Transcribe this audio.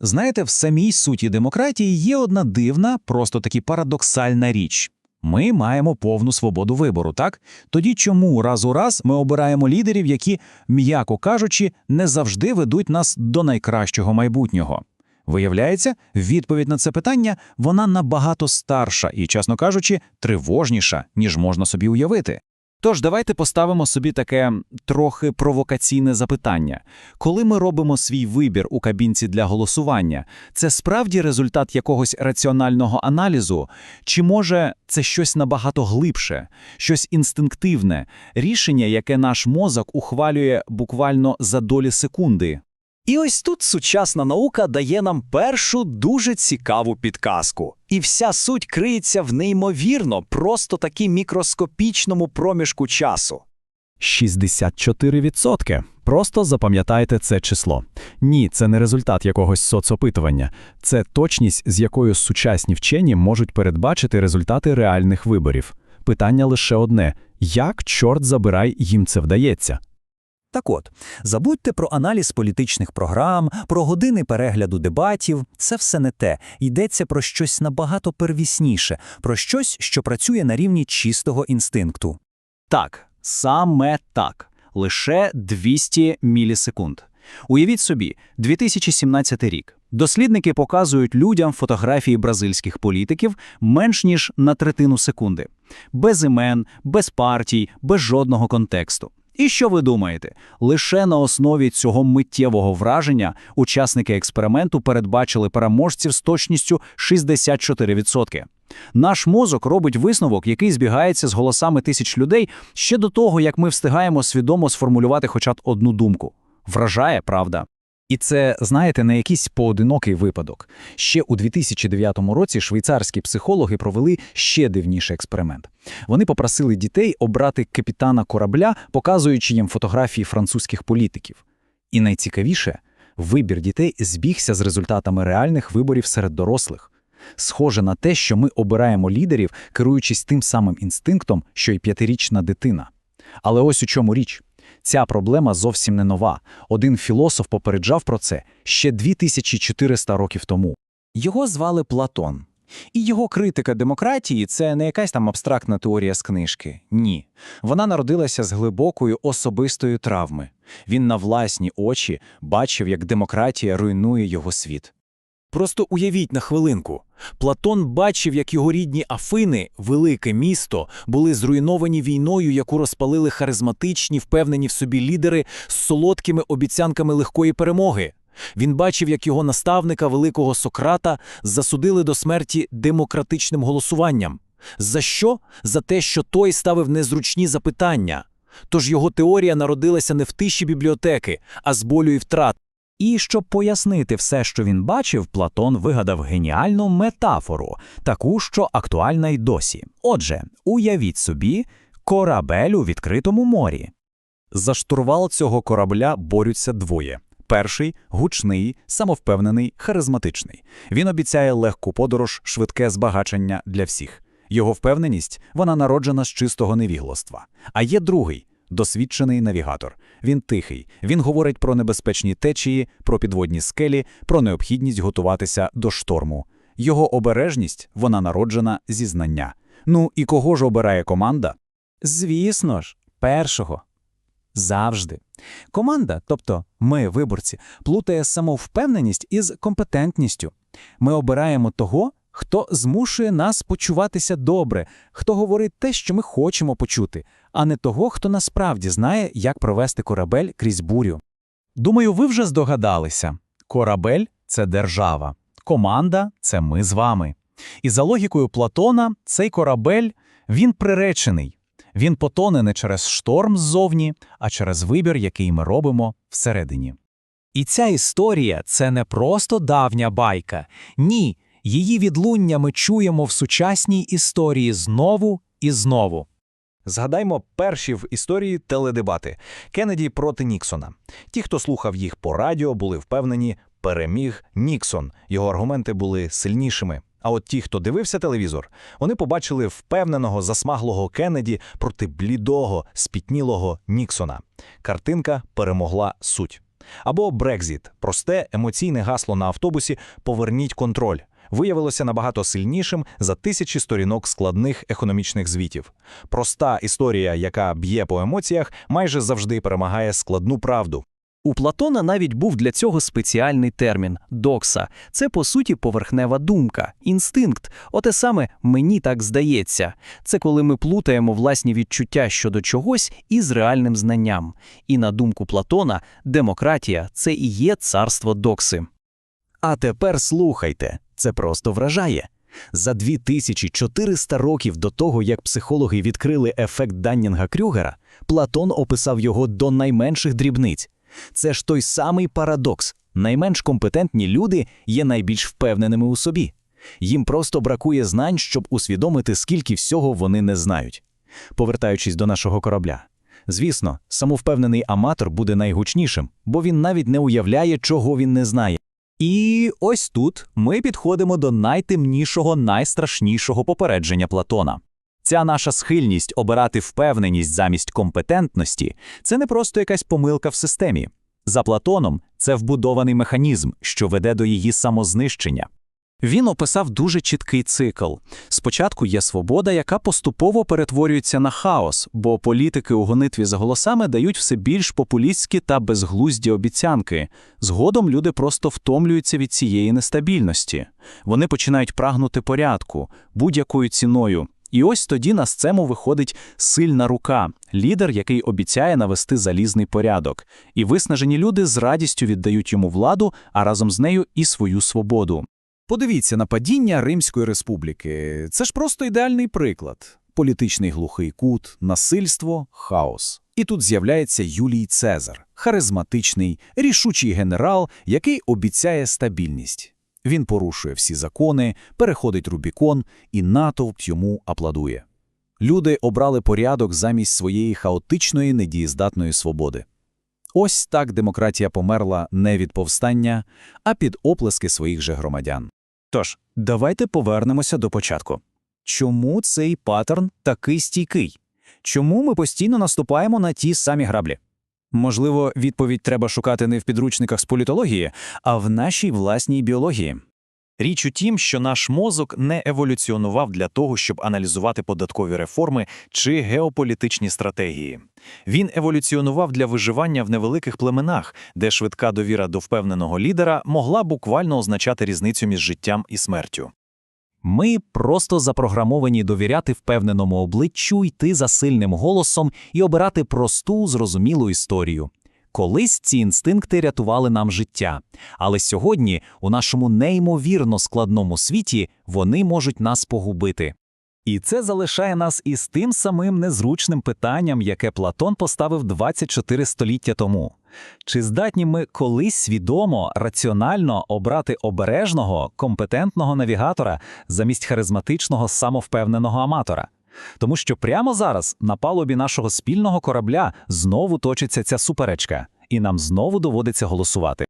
Знаєте, в самій суті демократії є одна дивна, просто таки парадоксальна річ. Ми маємо повну свободу вибору, так? Тоді чому раз у раз ми обираємо лідерів, які, м'яко кажучи, не завжди ведуть нас до найкращого майбутнього? Виявляється, відповідь на це питання вона набагато старша і, чесно кажучи, тривожніша, ніж можна собі уявити. Тож давайте поставимо собі таке трохи провокаційне запитання. Коли ми робимо свій вибір у кабінці для голосування, це справді результат якогось раціонального аналізу? Чи може це щось набагато глибше, щось інстинктивне, рішення, яке наш мозок ухвалює буквально за долі секунди? І ось тут сучасна наука дає нам першу дуже цікаву підказку. І вся суть криється в неймовірно, просто таки мікроскопічному проміжку часу. 64%. Просто запам'ятайте це число. Ні, це не результат якогось соцопитування. Це точність, з якою сучасні вчені можуть передбачити результати реальних виборів. Питання лише одне: як, чорт забирай, їм це вдається? Так от, забудьте про аналіз політичних програм, про години перегляду дебатів. Це все не те. Йдеться про щось набагато первісніше, про щось, що працює на рівні чистого інстинкту. Так, саме так. Лише 200 мілісекунд. Уявіть собі, 2017 рік. Дослідники показують людям фотографії бразильських політиків менш ніж на третину секунди. Без імен, без партій, без жодного контексту. І що ви думаєте? Лише на основі цього миттєвого враження учасники експерименту передбачили переможців з точністю 64%. Наш мозок робить висновок, який збігається з голосами тисяч людей ще до того, як ми встигаємо свідомо сформулювати хоча б одну думку. Вражає, правда? І це, знаєте, не якийсь поодинокий випадок. Ще у 2009 році швейцарські психологи провели ще дивніший експеримент. Вони попросили дітей обрати капітана корабля, показуючи їм фотографії французьких політиків. І найцікавіше, вибір дітей збігся з результатами реальних виборів серед дорослих. Схоже на те, що ми обираємо лідерів, керуючись тим самим інстинктом, що й п'ятирічна дитина. Але ось у чому річ. Ця проблема зовсім не нова. Один філософ попереджав про це ще 2400 років тому. Його звали Платон. І його критика демократії це не якась там абстрактна теорія з книжки. Ні. Вона народилася з глибокої особистої травми. Він на власні очі бачив, як демократія руйнує його світ. Просто уявіть на хвилинку. Платон бачив, як його рідні Афини, велике місто, були зруйновані війною, яку розпалили харизматичні, впевнені в собі лідери з солодкими обіцянками легкої перемоги. Він бачив, як його наставника, великого Сократа, засудили до смерті демократичним голосуванням. За що? За те, що той ставив незручні запитання. Тож його теорія народилася не в тиші бібліотеки, а з болю і втрат. І щоб пояснити все, що він бачив, Платон вигадав геніальну метафору, таку, що актуальна й досі. Отже, уявіть собі корабель у відкритому морі. За штурвал цього корабля борються двоє. Перший гучний, самовпевнений, харизматичний. Він обіцяє легку подорож, швидке збагачення для всіх. Його впевненість вона народжена з чистого невігластва. А є другий досвідчений навігатор. Він тихий. Він говорить про небезпечні течії, про підводні скелі, про необхідність готуватися до шторму. Його обережність вона народжена зі знання. Ну і кого ж обирає команда? Звісно ж, першого. Завжди. Команда, тобто ми, виборці, плутає самовпевненість із компетентністю. Ми обираємо того, хто змушує нас почуватися добре, хто говорить те, що ми хочемо почути, а не того, хто насправді знає, як провести корабель крізь бурю. Думаю, ви вже здогадалися. Корабель це держава, команда це ми з вами. І за логікою Платона, цей корабель він приречений. Він потоне не через шторм ззовні, а через вибір, який ми робимо всередині. І ця історія це не просто давня байка. Ні, її відлуння ми чуємо в сучасній історії знову і знову. Згадаймо перші в історії теледебати Кеннеді проти Ніксона. Ті, хто слухав їх по радіо, були впевнені, переміг Ніксон. Його аргументи були сильнішими. А от ті, хто дивився телевізор, вони побачили впевненого засмаглого Кеннеді проти блідого, спітнілого Ніксона. Картинка перемогла суть. Або Брекзіт – просте емоційне гасло на автобусі «Поверніть контроль» виявилося набагато сильнішим за тисячі сторінок складних економічних звітів. Проста історія, яка б'є по емоціях, майже завжди перемагає складну правду. У Платона навіть був для цього спеціальний термін докса. Це по суті поверхнева думка, інстинкт. Оте саме мені так здається. Це коли ми плутаємо власні відчуття щодо чогось із реальним знанням. І на думку Платона, демократія це і є царство докси. А тепер слухайте, це просто вражає. За 2400 років до того, як психологи відкрили ефект Даннінга-Крюгера, Платон описав його до найменших дрібниць. Це ж той самий парадокс. Найменш компетентні люди є найбільш впевненими у собі. Їм просто бракує знань, щоб усвідомити, скільки всього вони не знають. Повертаючись до нашого корабля. Звісно, самовпевнений аматор буде найгучнішим, бо він навіть не уявляє, чого він не знає. І ось тут ми підходимо до найтемнішого, найстрашнішого попередження Платона. Ця наша схильність обирати впевненість замість компетентності це не просто якась помилка в системі. За Платоном це вбудований механізм, що веде до її самознищення. Він описав дуже чіткий цикл. Спочатку є свобода, яка поступово перетворюється на хаос, бо політики у гонитві за голосами дають все більш популістські та безглузді обіцянки. Згодом люди просто втомлюються від цієї нестабільності. Вони починають прагнути порядку будь-якою ціною. І ось тоді на сцему виходить сильна рука, лідер, який обіцяє навести залізний порядок. І виснажені люди з радістю віддають йому владу, а разом з нею і свою свободу. Подивіться на падіння Римської республіки. Це ж просто ідеальний приклад. Політичний глухий кут, насильство, хаос. І тут з'являється Юлій Цезар, харизматичний, рішучий генерал, який обіцяє стабільність. Він порушує всі закони, переходить Рубікон, і натовп йому аплодує. Люди обрали порядок замість своєї хаотичної недієздатної свободи. Ось так демократія померла не від повстання, а під оплески своїх же громадян. Тож, давайте повернемося до початку. Чому цей паттерн такий стійкий? Чому ми постійно наступаємо на ті самі граблі? Можливо, відповідь треба шукати не в підручниках з політології, а в нашій власній біології. Річ у тім, що наш мозок не еволюціонував для того, щоб аналізувати податкові реформи чи геополітичні стратегії. Він еволюціонував для виживання в невеликих племенах, де швидка довіра до впевненого лідера могла буквально означати різницю між життям і смертю. Ми просто запрограмовані довіряти впевненому обличчю, йти за сильним голосом і обирати просту, зрозумілу історію. Колись ці інстинкти рятували нам життя, але сьогодні, у нашому неймовірно складному світі, вони можуть нас погубити. І це залишає нас із тим самим незручним питанням, яке Платон поставив 24 століття тому. Чи здатні ми колись свідомо, раціонально обрати обережного, компетентного навігатора замість харизматичного, самовпевненого аматора? Тому що прямо зараз на палубі нашого спільного корабля знову точиться ця суперечка, і нам знову доводиться голосувати.